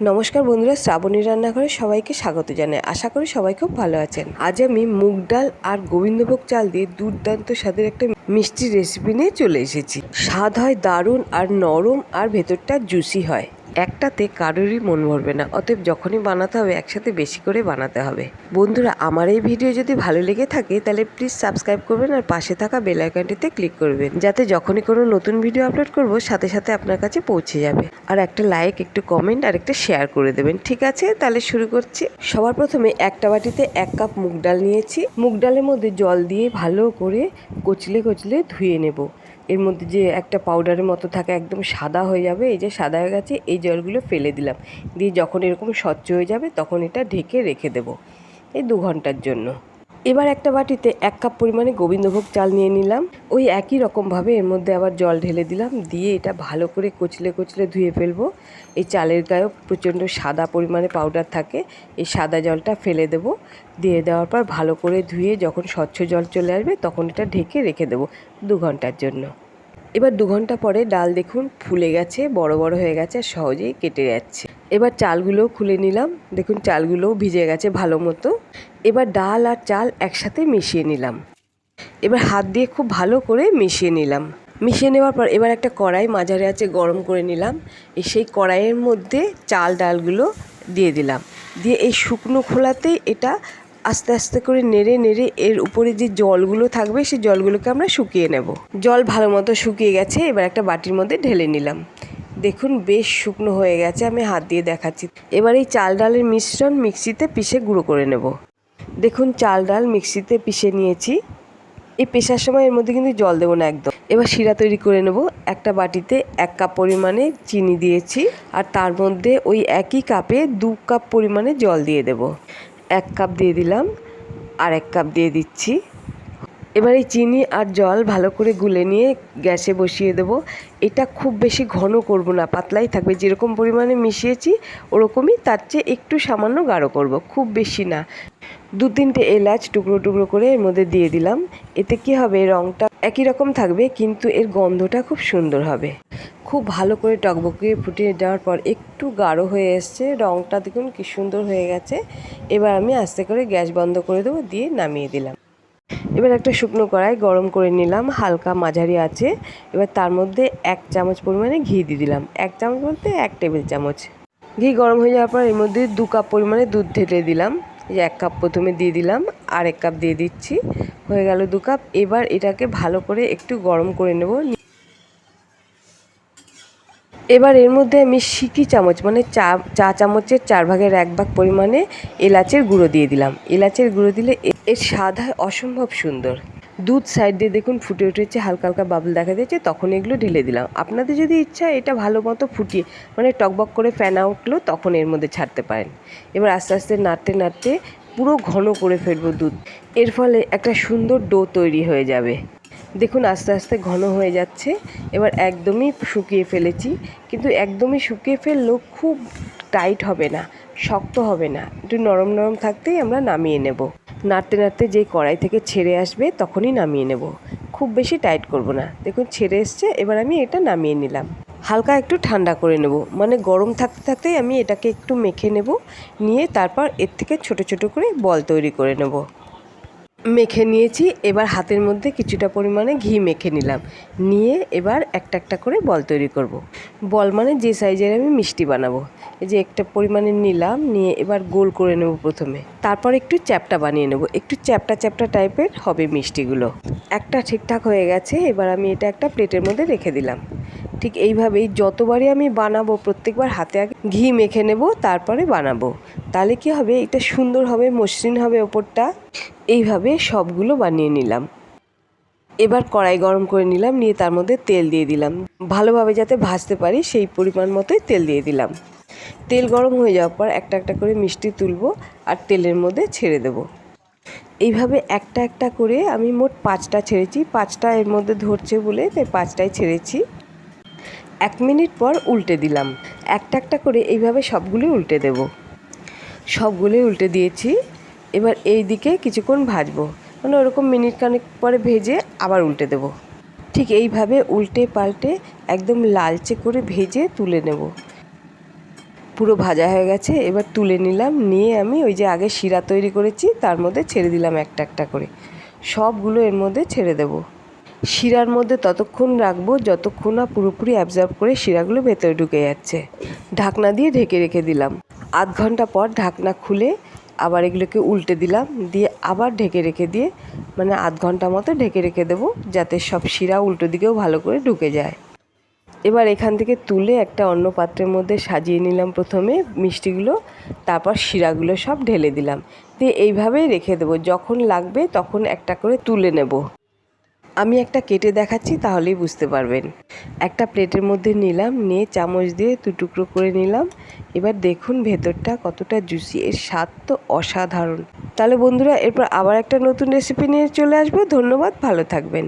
নমস্কার বন্ধুরা, শ্রাবণী রান্নাঘরে সবাইকে স্বাগত জানাই। আশা করি সবাই খুব ভালো আছেন। আজ আমি মুগ ডাল আর গোবিন্দভোগ চাল দিয়ে দুর্দান্ত স্বাদের একটা মিষ্টি রেসিপি নিয়ে চলে এসেছি। স্বাদ হয় দারুণ আর নরম আর ভেতরটা জুসি হয়। একটাতে কারোরই মন ভরবে না, অতএব যখনই বানাতে হবে, একসাথে বেশি করে বানাতে হবে। বন্ধুরা, আমার এই ভিডিও যদি ভালো লেগে থাকে, তাহলে প্লিজ সাবস্ক্রাইব করবেন আর পাশে থাকা বেল আইকনটিতে ক্লিক করবেন, যাতে যখনই কোনো নতুন ভিডিও আপলোড করব, সাথে সাথে আপনার কাছে পৌঁছে যাবে। আর একটা লাইক একটু কমেন্ট আর একটা শেয়ার করে দেবেন, ঠিক আছে? তাহলে শুরু করছি। সবার প্রথমে একটা বাটিতে এক কাপ মুগ ডাল নিয়েছি। মুগ ডালের মধ্যে জল দিয়ে ভালো করে কচলে কচলে ধুয়ে নেব। এর মধ্যে যে একটা পাউডারের মতো থাকে একদম সাদা হয়ে যাবে, এই যে সাদা হয়ে গেছে, এই জলগুলো ফেলে দিলাম। দিয়ে যখন এরকম স্বচ্ছ হয়ে যাবে, তখন এটা ঢেকে রেখে দেবো এই দু ঘণ্টার জন্য। এবার একটা বাটিতে এক কাপ পরিমাণে গোবিন্দভোগ চাল নিয়ে নিলাম। ওই একই রকমভাবে এর মধ্যে আবার জল ঢেলে দিলাম। দিয়ে এটা ভালো করে কচলে কচলে ধুয়ে ফেলব। এই চালের গায়েও প্রচণ্ড সাদা পরিমাণে পাউডার থাকে। এই সাদা জলটা ফেলে দেবো। দিয়ে দেওয়ার পর ভালো করে ধুয়ে যখন স্বচ্ছ জল চলে আসবে, তখন এটা ঢেকে রেখে দেবো দু ঘণ্টার জন্য। এবার দু ঘণ্টা পরে ডাল দেখুন ফুলে গেছে, বড় বড় হয়ে গেছে আর সহজেই কেটে যাচ্ছে। এবার চালগুলোও খুলে নিলাম। দেখুন চালগুলোও ভিজে গেছে ভালো মতো। এবার ডাল আর চাল একসাথে মিশিয়ে নিলাম। এবার হাত দিয়ে খুব ভালো করে মিশিয়ে নিলাম। মিশিয়ে নেওয়ার পর এবার একটা কড়াই মাঝারে আছে গরম করে নিলাম। সেই কড়াইয়ের মধ্যে চাল ডালগুলো দিয়ে দিলাম। দিয়ে এই শুকনো খোলাতেই এটা আস্তে আস্তে করে নেড়ে নেড়ে এর উপরে যে জলগুলো থাকবে, সেই জলগুলোকে আমরা শুকিয়ে নেব। জল ভালো মতো শুকিয়ে গেছে, এবার একটা বাটির মধ্যে ঢেলে নিলাম। দেখুন, বেশ শুকনো হয়ে গেছে, আমি হাত দিয়ে দেখাচ্ছি। এবার এই চাল ডালের মিশ্রণ মিক্সিতে পিষে গুঁড়ো করে নেব। দেখুন, চাল ডাল মিক্সিতে পিষে নিয়েছি। এই পেশার সময় এর মধ্যে কিন্তু জল দেবো না একদম। এবার শিরা তৈরি করে নেব। একটা বাটিতে এক কাপ পরিমাণে চিনি দিয়েছি, আর তার মধ্যে ওই একই কাপে দু কাপ পরিমাণে জল দিয়ে দেব। এক কাপ দিয়ে দিলাম আর এক কাপ দিয়ে দিচ্ছি। এবার এই চিনি আর জল ভালো করে গুলে নিয়ে গ্যাসে বসিয়ে দেব। এটা খুব বেশি ঘন করব না, পাতলাই থাকবে। যেরকম পরিমাণে মিশিয়েছি, ওরকমই তার চেয়ে একটু সামান্য গাঢ় করব, খুব বেশি না। দু তিনটে এলাচ টুকরো টুকরো করে এর মধ্যে দিয়ে দিলাম। এতে কি হবে রঙটা একই রকম থাকবে, কিন্তু এর গন্ধটা খুব সুন্দর হবে। খুব ভালো করে টকবকিয়ে ফুটিয়ে দেওয়ার পর একটু গাঢ় হয়ে এসছে। রঙটা দেখুন কি সুন্দর হয়ে গেছে। এবার আমি আস্তে করে গ্যাস বন্ধ করে দেবো, দিয়ে নামিয়ে দিলাম। এবার একটা শুকনো কড়াই গরম করে নিলাম, হালকা মাঝারি আছে। এবার তার মধ্যে এক চামচ পরিমাণে ঘি দিয়ে দিলাম। এক চামচ বলতে এক টেবিল চামচ। ঘি গরম হয়ে যাওয়ার পর এর মধ্যে দু কাপ পরিমাণে দুধ ঢেলে দিলাম। এই এক কাপ প্রথমে দিয়ে দিলাম আর এক কাপ দিয়ে দিচ্ছি। হয়ে গেল দু কাপ। এবার এটাকে ভালো করে একটু গরম করে নেব। এবার এর মধ্যে আমি সিকি চামচ মানে চা চা চামচের চার ভাগের এক ভাগ পরিমাণে এলাচের গুঁড়ো দিয়ে দিলাম। এলাচের গুঁড়ো দিলে এর স্বাদ হয় অসম্ভব সুন্দর। দুধ সাইড দিয়ে দেখুন ফুটে উঠেছে, হালকা হালকা বাবল দেখা দিয়েছে, তখন এগুলো ঢেলে দিলাম। আপনাদের যদি ইচ্ছা এটা ভালো মতো ফুটিয়ে মানে টকবক করে ফ্যানা উঠল তখন এর মধ্যে ছাড়তে পারেন। এবার আস্তে আস্তে নাড়তে নাড়তে পুরো ঘন করে ফেলব দুধ। এর ফলে একটা সুন্দর ডো তৈরি হয়ে যাবে। দেখুন, আস্তে আস্তে ঘন হয়ে যাচ্ছে। এবার একদমই শুকিয়ে ফেলেছি। কিন্তু একদমই শুকিয়ে ফেললেও খুব টাইট হবে না, শক্ত হবে না। একটু নরম নরম থাকতেই আমরা নামিয়ে নেব। নাড়তে নাড়তে যেই কড়াই থেকে ছেড়ে আসবে, তখনই নামিয়ে নেব। খুব বেশি টাইট করব না। দেখুন, ছেড়ে এসছে, এবার আমি এটা নামিয়ে নিলাম। হালকা একটু ঠান্ডা করে নেব। মানে গরম থাকতে থাকতেই আমি এটাকে একটু মেখে নেব। নিয়ে তারপর এর থেকে ছোট ছোট করে বল তৈরি করে নেব। মেখে নিয়েছি, এবার হাতের মধ্যে কিছুটা পরিমাণে ঘি মেখে নিলাম। নিয়ে এবার একটা একটা করে বল তৈরি করব। বল মানে যে সাইজের আমি মিষ্টি বানাবো। এই যে একটা পরিমাণে নিলাম, নিয়ে এবার গোল করে নেব প্রথমে। তারপর একটু চ্যাপটা বানিয়ে নেব। একটু চ্যাপটা চ্যাপটা টাইপের হবে মিষ্টিগুলো। একটা ঠিকঠাক হয়ে গেছে, এবার আমি এটা একটা প্লেটের মধ্যে রেখে দিলাম। ঠিক এইভাবেই যতবারই আমি বানাবো, প্রত্যেকবার হাতে আগে ঘি মেখে নেব, তারপরে বানাবো। তাহলে কি হবে? এটা সুন্দর হবে, মসৃণ হবে ওপরটা। এইভাবে সবগুলো বানিয়ে নিলাম। এবার কড়াই গরম করে নিলাম, নিয়ে তার মধ্যে তেল দিয়ে দিলাম। ভালোভাবে যাতে ভাজতে পারি, সেই পরিমাণ মতোই তেল দিয়ে দিলাম। তেল গরম হয়ে যাওয়ার পর একটা একটা করে মিষ্টি তুলবো আর তেলের মধ্যে ছেড়ে দেব। এইভাবে একটা একটা করে আমি মোট পাঁচটা ছেড়েছি। পাঁচটা এর মধ্যে ধরছে বলে তাই পাঁচটাই ছেড়েছি। এক মিনিট পর উল্টে দিলাম। একটা একটা করে এইভাবে সবগুলোই উল্টে দেব। সবগুলোই উল্টে দিয়েছি। এবার এই দিকে কিছুক্ষণ ভাজবো। মানে ওরকম মিনিট খানেক পরে ভেজে আবার উল্টে দেব। ঠিক এইভাবে উল্টে পাল্টে একদম লালচে করে ভেজে তুলে নেব। পুরো ভাজা হয়ে গেছে। এবার তুলে নিলাম। নিয়ে আমি ওই যে আগে শিরা তৈরি করেছি, তার মধ্যে ছেড়ে দিলাম একটা একটা করে। সবগুলো এর মধ্যে ছেড়ে দেব। শিরার মধ্যে ততক্ষণ রাখব যতক্ষণ না পুরোপুরি অ্যাবজর্ব করে শিরাগুলো ভেতরে ঢুকে যাচ্ছে। ঢাকনা দিয়ে ঢেকে রেখে দিলাম। আধ ঘণ্টা পর ঢাকনা খুলে আবার এগুলোকে উল্টে দিলাম। দিয়ে আবার ঢেকে রেখে দিয়ে মানে আধ ঘণ্টা মতো ঢেকে রেখে দেবো যাতে সব শিরা উল্টো দিকেও ভালো করে ঢুকে যায়। এবার এখান থেকে তুলে একটা অন্য পাত্রের মধ্যে সাজিয়ে নিলাম প্রথমে মিষ্টিগুলো, তারপর শিরাগুলো সব ঢেলে দিলাম। দিয়ে এইভাবেই রেখে দেবো। যখন লাগবে তখন একটা করে তুলে নেব। আমি একটা কেটে দেখাচ্ছি, তাহলেই বুঝতে পারবেন। একটা প্লেটের মধ্যে নিলাম, নিয়ে চামচ দিয়ে দু টুকরো করে নিলাম। এবার দেখুন ভেতরটা কতটা জুসি, এর স্বাদ তো অসাধারণ। তাহলে বন্ধুরা, এরপর আবার একটা নতুন রেসিপি নিয়ে চলে আসব। ধন্যবাদ, ভালো থাকবেন।